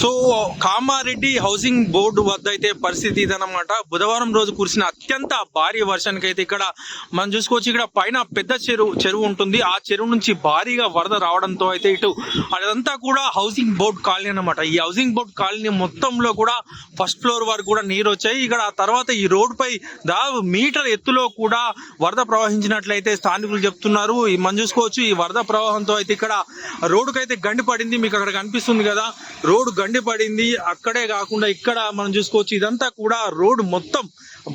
So Kamareddy housing board వద్ద అయితే పరిస్థితి ఇదనమాట బుధవారం రోజు కురిసిన అత్యంత భారీ వర్షానికి అయితే ఇక్కడ మనం చూసుకోవచ్చు ఇక్కడ పైన పెద్ద చెరువు చెరువు ఉంటుంది. ఆ చెరువు నుంచి భారీగా వరద రావడంతో అయితే ఇటు అదంతా కూడా హౌసింగ్ బోర్డ్ కాలనీ అనమాట ఈ హౌసింగ్ బోర్డ్ కాలనీ మొత్తంలో కూడా ఫస్ట్ ఫ్లోర్ వరకు కూడా నీరు వచ్చాయి. ఇక్కడ ఆ తర్వాత ఈ రోడ్డుపై పై దాదాపు మీటర్ ఎత్తులో కూడా వరద ప్రవహించినట్లయితే స్థానికులు చెప్తున్నారు. ఈ మనం చూసుకోవచ్చు ఈ వరద ప్రవాహంతో అయితే ఇక్కడ రోడ్డుకైతే గండి పడింది. మీకు అక్కడ కనిపిస్తుంది కదా రోడ్డు గండి పడింది. అక్కడే కాకుండా ఇక్కడ మనం చూసుకోవచ్చు ఇదంతా కూడా రోడ్డు మొత్తం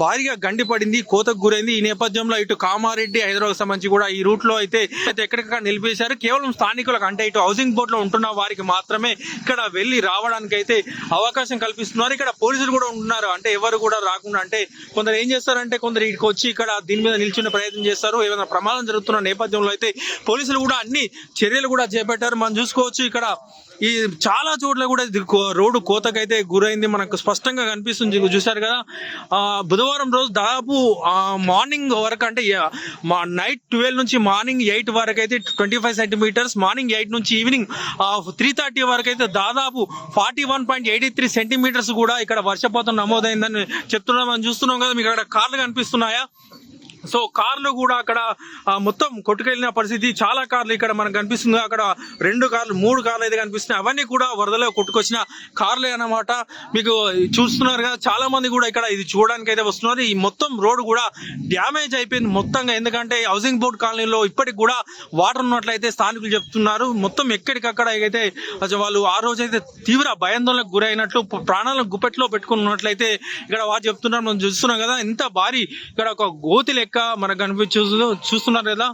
భారీగా గండి పడింది కోతకు గురైంది. ఈ నేపథ్యంలో ఇటు కామారెడ్డి హైదరాబాద్ సంబంధించి కూడా ఈ రూట్లో అయితే అయితే ఎక్కడికక్కడ నిలిపేశారు. కేవలం స్థానికులకు అంటే ఇటు హౌసింగ్ బోర్డ్లో ఉంటున్న వారికి మాత్రమే ఇక్కడ వెళ్ళి రావడానికి అయితే అవకాశం కల్పిస్తున్నారు. ఇక్కడ పోలీసులు కూడా ఉంటున్నారు. అంటే ఎవరు కూడా రాకుండా అంటే కొందరు ఏం చేస్తారంటే కొందరు ఇక్కడికి వచ్చి ఇక్కడ దీని మీద నిల్చునే ప్రయత్నం చేస్తారు. ఏమైనా ప్రమాదం జరుగుతున్న నేపథ్యంలో అయితే పోలీసులు కూడా అన్ని చర్యలు కూడా చేపట్టారు. మనం చూసుకోవచ్చు ఇక్కడ ఈ చాలా చోట్ల కూడా రోడ్డు కోతకైతే గురైంది. మనకు స్పష్టంగా కనిపిస్తుంది. చూశారు కదా? ఆ, బుధవారం రోజు దాదాపు మార్నింగ్ వరకు అంటే మా నైట్ ట్వెల్వ్ నుంచి మార్నింగ్ ఎయిట్ వరకు అయితే twenty five centimetres morning eight నుంచి ఈవినింగ్ త్రీ థర్టీ వరకు అయితే దాదాపు forty one point eighty three centimetres కూడా ఇక్కడ వర్షపాతం నమోదైందని చెప్తున్నాం. మనం చూస్తున్నాం కదా మీకు అక్కడ కార్లు కనిపిస్తున్నాయా? సో కార్లు కూడా అక్కడ మొత్తం కొట్టుకెళ్ళిన పరిస్థితి. చాలా కార్లు ఇక్కడ మనకు కనిపిస్తుంది. అక్కడ రెండు కార్లు మూడు కార్లు అయితే కనిపిస్తున్నాయి. అవన్నీ కూడా వరదలో కొట్టుకొచ్చిన కార్లే అన్నమాట. మీకు చూస్తున్నారు కదా చాలా మంది కూడా ఇక్కడ ఇది చూడడానికి అయితే వస్తున్నారు. ఈ మొత్తం రోడ్ కూడా డ్యామేజ్ అయిపోయింది మొత్తంగా. ఎందుకంటే హౌసింగ్ బోర్డ్ కాలనీలో ఇప్పటికి కూడా వాటర్ ఉన్నట్లయితే స్థానికులు చెప్తున్నారు. మొత్తం ఎక్కడికక్కడ అయితే వాళ్ళు ఆ రోజు అయితే తీవ్ర భయాందోళనకు గురైనట్లు ప్రాణాలను గుప్పెట్లో పెట్టుకున్నట్లయితే ఇక్కడ వారు చెప్తున్నారు. మనం చూస్తున్నాం కదా ఇంత భారీ ఇక్కడ ఒక గోతి లెక్క మనకు కనిపించు చూస్తున్నారు కదా.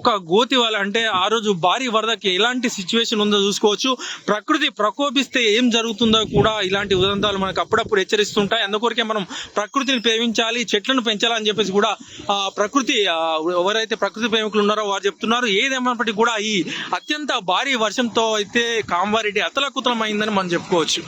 ఒక గోతి వల్ల అంటే ఆ రోజు భారీ వరదకి ఎలాంటి సిచ్యువేషన్ ఉందో చూసుకోవచ్చు. ప్రకృతి ప్రకోపిస్తే ఏం జరుగుతుందో కూడా ఇలాంటి ఉదంతాలు మనకు అప్పుడప్పుడు హెచ్చరిస్తుంటాయి. అందుకొరకే మనం ప్రకృతిని ప్రేమించాలి చెట్లను పెంచాలని చెప్పేసి కూడా ఆ ప్రకృతి ఎవరైతే ప్రకృతి ప్రేమికులు ఉన్నారో వారు చెప్తున్నారు. ఏదేమైనప్పటికీ కూడా ఈ అత్యంత భారీ వర్షంతో అయితే కామారెడ్డి అతలకుతలమైందని అయిందని మనం చెప్పుకోవచ్చు.